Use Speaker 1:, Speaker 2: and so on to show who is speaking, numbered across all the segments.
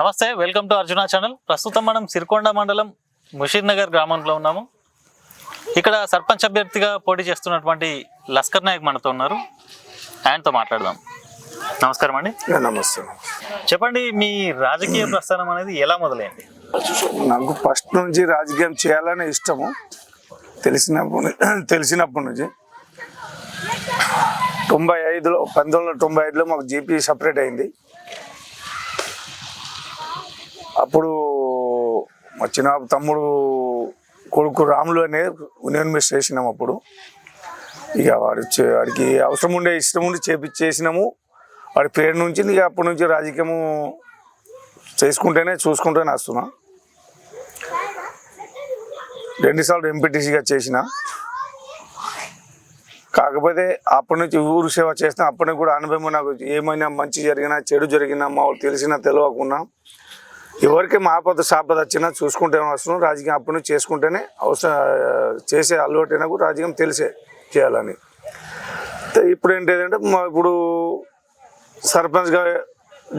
Speaker 1: నమస్తే welcome to Arjuna channel. ప్రస్తుతం మనం సిరికొండ మండలం ముషీర్ నగర్ గ్రామంలో ఉన్నాము. ఇక్కడ సర్పంచ్ అభ్యర్థిగా పోటీ చేస్తున్నటువంటి లస్కర్ నాయక్ మనతో ఉన్నారు. ఆయనతో మాట్లాడదాం. నమస్కారం అండి.
Speaker 2: నమస్తే.
Speaker 1: చెప్పండి మీ రాజకీయ ప్రస్థానం అనేది ఎలా మొదలైంది?
Speaker 2: నాకు ఫస్ట్ నుంచి రాజకీయం చేయాలనే ఇష్టము. తెలిసినప్పుడు తెలిసినప్పటి నుంచి. తొంభై ఐదులో పంతొమ్మిది వందల తొంభై ఐదులో మాకు జీపీ సపరేట్ అయింది. అప్పుడు మా చిన్న తమ్ముడు కొడుకు రాములు అనే యూనియన్ మిస్ చేసినాం అప్పుడు. ఇక వాడు వాడికి అవసరం ఉండే ఇష్టం ఉండి చేపించేసినాము వాడి పేరు నుంచి ఇక అప్పటి నుంచి రాజకీయము చేసుకుంటేనే చూసుకుంటూనే వస్తున్నా. రెండుసార్లు ఎంపీటీసీగా చేసిన. కాకపోతే అప్పటి నుంచి ఊరు సేవ చేసిన అప్పటి కూడా అనుభవం నాకు ఏమైనా మంచి జరిగినా చెడు జరిగినా మా తెలిసినా తెలియకున్నా ఎవరికి మా ఆపద సాపద వచ్చినా చూసుకుంటేనే వస్తున్నాం రాజకీయం అప్పటి నుంచి చేసుకుంటేనే అవసరం చేసే అలవాటైనా కూడా రాజకీయం తెలిసే చేయాలని. ఇప్పుడు ఏంటంటే మా ఇప్పుడు సర్పంచ్గా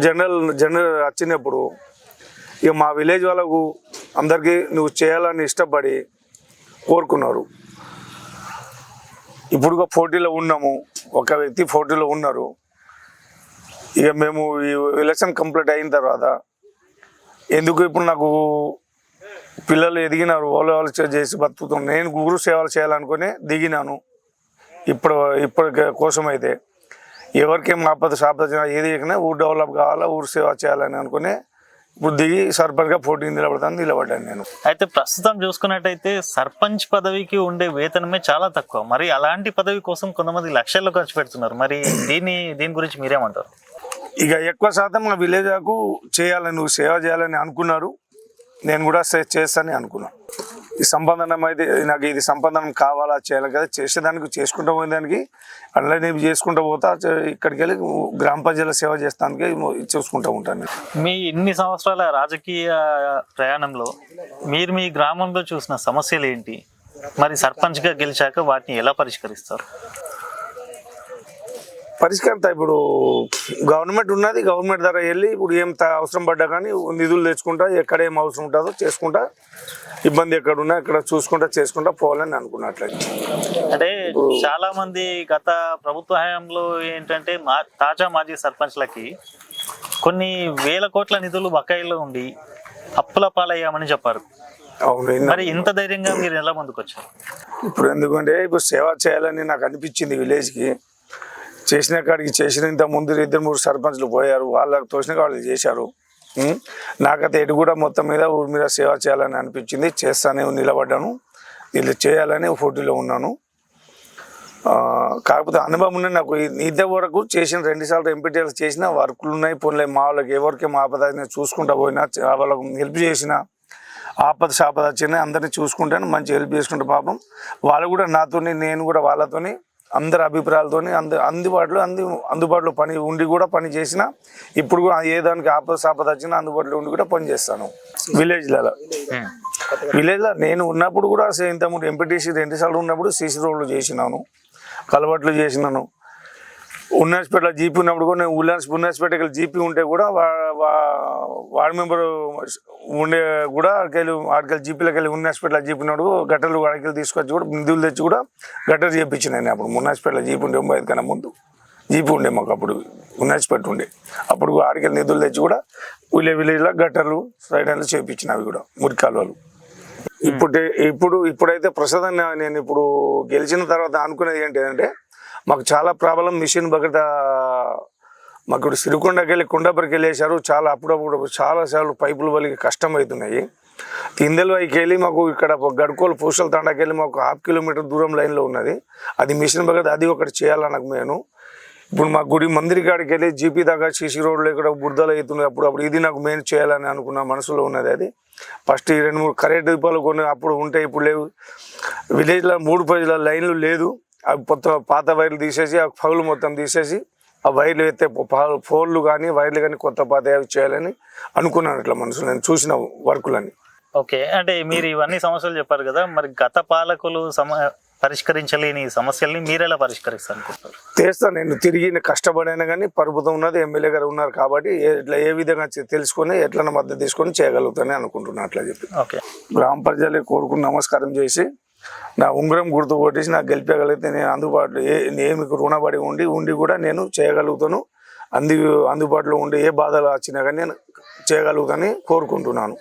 Speaker 2: జనరల్ జనరల్ వచ్చినప్పుడు ఇక మా విలేజ్ వాళ్ళకు అందరికీ నువ్వు చేయాలని ఇష్టపడి కోరుకున్నారు. ఇప్పుడు పోటీలో ఉన్నాము ఒక వ్యక్తి పోటీలో ఉన్నారు. ఇక మేము ఈ ఎలక్షన్ కంప్లీట్ అయిన తర్వాత ఎందుకు ఇప్పుడు నాకు పిల్లలు ఎదిగినారు వాళ్ళు వాళ్ళు చేసి బతుకుతున్నాను నేను గురు సేవలు చేయాలనుకుని దిగినాను. ఇప్పుడు ఇప్పటి కోసం అయితే ఎవరికేం ఆపద సాపద ఏది ఎక్కినా ఊరు డెవలప్ కావాలా ఊరు సేవ చేయాలని అనుకుని ఇప్పుడు దిగి సర్పంచ్గా పోటీ నిలబడతాను నిలబడ్డాను నేను.
Speaker 1: అయితే ప్రస్తుతం చూసుకున్నట్టయితే సర్పంచ్ పదవికి ఉండే వేతనమే చాలా తక్కువ. మరి అలాంటి పదవి కోసం కొంతమంది లక్షల్లో ఖర్చు పెడుతున్నారు. మరి దీని దీని గురించి మీరేమంటారు?
Speaker 2: ఇక ఎక్కువ శాతం మా విలేజ్కు చేయాలని నువ్వు సేవ చేయాలని అనుకున్నారు. నేను కూడా సే- చేస్తానని అనుకున్నాను ఈ సంపాదనం అయితే నాకు ఇది సంపాదనం కావాలా చేయాలి కదా చేసేదానికి చేసుకుంటూ పోయేదానికి దానికి నేను చేసుకుంటూ పోతా ఇక్కడికి వెళ్ళి గ్రామ ప్రజల సేవ చేస్తానికి చూసుకుంటూ ఉంటాను
Speaker 1: మీ ఇన్ని సంవత్సరాల రాజకీయ ప్రయాణంలో మీరు మీ గ్రామంలో చూసిన సమస్యలు ఏంటి? మరి సర్పంచ్గా గెలిచాక వాటిని ఎలా పరిష్కరిస్తారు?
Speaker 2: పరిష్కారం ఇప్పుడు గవర్నమెంట్ ఉన్నది గవర్నమెంట్ ద్వారా వెళ్ళి ఇప్పుడు ఏం అవసరం పడ్డా కానీ నిధులు తెచ్చుకుంటా ఎక్కడ ఏం అవసరం ఉంటుందో చేసుకుంటా ఇబ్బంది ఎక్కడ ఉన్నా ఎక్కడ చూసుకుంటా చేసుకుంటా పోవాలని అనుకున్నట్లయితే.
Speaker 1: అంటే చాలా మంది గత ప్రభుత్వ హయాంలో ఏంటంటే మా తాజా మాజీ సర్పంచ్లకి కొన్ని వేల కోట్ల నిధులు బకాయిలో ఉండి అప్పుల పాలయ్యామని చెప్పారు. మరి ఇంత ధైర్యంగా మీరు ఎలా ముందుకు వచ్చారు
Speaker 2: ఇప్పుడు ఎందుకంటే ఇప్పుడు సేవ చేయాలని నాకు అనిపించింది విలేజ్కి. చేసిన కాడికి చేసిన ఇంత ముందు ఇద్దరు మూడు సర్పంచ్లు పోయారు వాళ్ళకి తోసిన వాళ్ళు చేశారు. నాకైతే ఎటు కూడా మొత్తం మీద ఊరి మీద సేవ చేయాలని అనిపించింది. చేస్తానే నిలబడ్డాను. వీళ్ళు చేయాలని పోటీలో ఉన్నాను. కాకపోతే అనుభవం ఉన్నది నాకు. ఇద్దరు వరకు చేసిన రెండు సార్లు ఎంపీటీఎల్ చేసిన వర్కులు ఉన్నాయి పోన్లే. మా వాళ్ళకి ఎవరికి మా ఆపద చూసుకుంటా పోయినా వాళ్ళకు హెల్ప్ చేసిన ఆపద సాపద వచ్చినా అందరినీ చూసుకుంటాను మంచి హెల్ప్ చేసుకుంటా పాపం. వాళ్ళు కూడా నాతోని నేను కూడా వాళ్ళతోని అందరి అభిప్రాయాలతోని అందు అందుబాటులో అందు అందుబాటులో పని ఉండి కూడా పని చేసిన ఇప్పుడు కూడా ఏ దానికి ఆపద సాపద వచ్చినా అందుబాటులో ఉండి కూడా పని చేస్తాను. విలేజ్లలో. విలేజ్లో నేను ఉన్నప్పుడు కూడా ఇంతకుముందు ఎంపీటీసీ రెండు సార్లు ఉన్నప్పుడు సీసీ రోడ్లు చేసినాను. కలవట్లు చేసినాను. ఉన్నస్పేటలో జీపీ ఉన్నప్పుడు కూడా నేను ఉల్లాస్ ఉన్నస్పేటకి జీపీ ఉంటే కూడా వార్డు మెంబర్ ఉండే కూడా ఆడికెళ్ళి ఆడికెళ్ళి జీపీలోకి వెళ్ళి ఉన్నస్పేటలో జీపీ ఉన్నప్పుడు గట్టర్లు ఆడికెళ్ళి తీసుకొచ్చి కూడా నిధులు తెచ్చి కూడా గట్టర్ చేయించిన నేను అప్పుడు ఉన్నస్పేటలో జీపీ ఉండే తొంభై ఐదు కన్నా ముందు. జీపీ ఉండే మాకు అప్పుడు ఉన్నస్పేట ఉండే. అప్పుడు ఆడికెళ్ళి నిధులు తెచ్చి కూడా విలేజ్ విలేజ్లో గట్టర్లు సైడ్ హ్యాండ్లు చేయించిన అవి కూడా మురికి కాలువలు. ఇప్పుడు ఇప్పుడు ఇప్పుడైతే ప్రస్తుతం నా- నేను ఇప్పుడు గెలిచిన తర్వాత అనుకునేది ఏంటంటే మాకు చాలా ప్రాబ్లం మిషన్ బకట మాకు ఇప్పుడు సిరికొండకి వెళ్ళి కొండపరికి వెళ్ళేశారు. చాలా అప్పుడప్పుడు చాలా సార్లు పైపులు వలికి కష్టం అవుతున్నాయి వెళ్ళి మాకు ఇక్కడ గడుకోలు పూసల తాండాకి వెళ్ళి మాకు హాఫ్ కిలోమీటర్ దూరం లైన్లో ఉన్నది. అది మిషన్ భగత్ అది ఒకటి చేయాలన్నకు నేను ఇప్పుడు మా గుడి మందిరి కాడికి వెళ్ళి జీపీ దాకా సీసీ రోడ్లో ఇక్కడ బురదలు అవుతున్నాయి అప్పుడు అప్పుడు ఇది నాకు మెయిన్ చేయాలని అనుకున్న మనసులో ఉన్నది అది. ఫస్ట్ ఈ రెండు మూడు కరెంట్ దీపాలు కొన్ని అప్పుడు ఉంటాయి ఇప్పుడు లేవు. విలేజ్లో మూడు పేజీల లైన్లు లేదు. మొత్తం పాత వైర్లు తీసేసి ఆ పగులు మొత్తం తీసేసి ఆ వైర్లు ఎత్తే ఫోన్లు కానీ వైర్లు కానీ కొత్త పాత అవి చేయాలని అనుకున్నాను ఇట్లా మనసు నేను చూసిన వర్కులని
Speaker 1: ఓకే. అంటే మీరు ఇవన్నీ సమస్యలు చెప్పారు కదా మరి గత పాలకులు సమ పరిష్కరించలేని సమస్యల్ని మీరెలా పరిష్కరిస్తారు అనుకుంటారు
Speaker 2: చేస్తా. నేను తిరిగి కష్టపడైనా కానీ పరుపుతం ఉన్నది ఎమ్మెల్యే గారు ఉన్నారు కాబట్టి ఇట్లా ఏ విధంగా తెలుసుకొని ఎట్లా మద్దతు తీసుకొని చేయగలుగుతానని అనుకుంటున్నా అట్లా చెప్పి.
Speaker 1: ఓకే.
Speaker 2: గ్రామ ప్రజలకు కోరుకుని నమస్కారం చేసి నా ఉంగరం గుర్తు కొట్టేసి నాకు గెలిపగలిగితే నేను అందుబాటులో ఏ నేను మీకు రుణపడి ఉండి ఉండి కూడా నేను చేయగలుగుతాను. అందు అందుబాటులో ఉండి ఏ బాధలు వచ్చినా కానీ నేను చేయగలుగుతానని కోరుకుంటున్నాను.